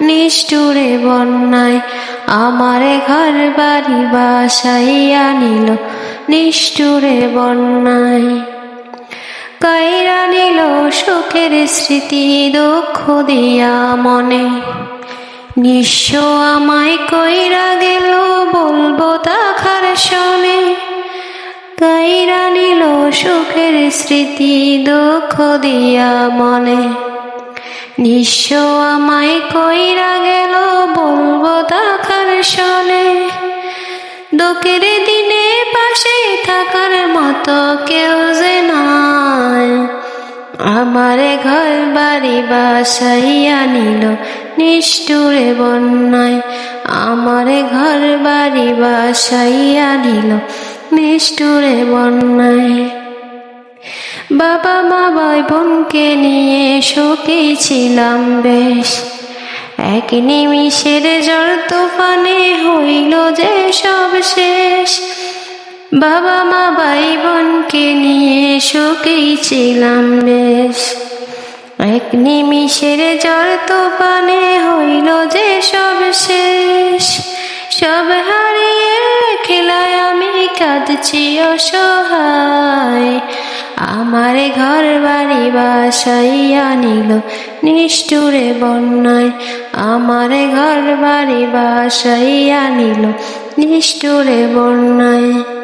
নিষ্ঠুরে বন্যায় আমারে ঘর বাড়ি বাসাইয়া নিল, নিষ্ঠুরে বন্যায়। কাইরা নিল সুখের স্মৃতি, দুঃখ দিয়া মনে। নিঃস্ব আমায় কইরা গেল, বলব তাখার শোনে। কাইরা নিল সুখের স্মৃতি, দুঃখ দিয়া মনে। নিঃস্ব আমায় কইরা গেল বলব তাখার শোনে। দুঃখের দিনে পাশে থাকার মতো কেউ যে নাই আমারে ঘর, বাড়ি বাসাইয়া নিল নিষ্ঠুরে বন্যায়। আমারে ঘর, বাড়ি বাসাইয়া নিল নিষ্ঠুরে বন্যায়। বাবা মা ভাই বোনকে নিয়ে সুখী ছিলাম বেশ। এক নিমিষের জল তুফানে হইল যে সব শেষ। বাবা মা ভাই বোনকে নিয়ে সুখী ছিলাম বেশ। এক নিমিষের জল তুফানে হইল যে সব শেষ। সব হারিয়ে খেলায় আমি কাঁদছি অসহায়। আমার ঘর বাড়ি বাসাইয়া নিল নিষ্ঠুরে বন্যায়। আমার ঘর বাড়ি বাসাইয়া নিল নিষ্ঠুরে বন্যায়।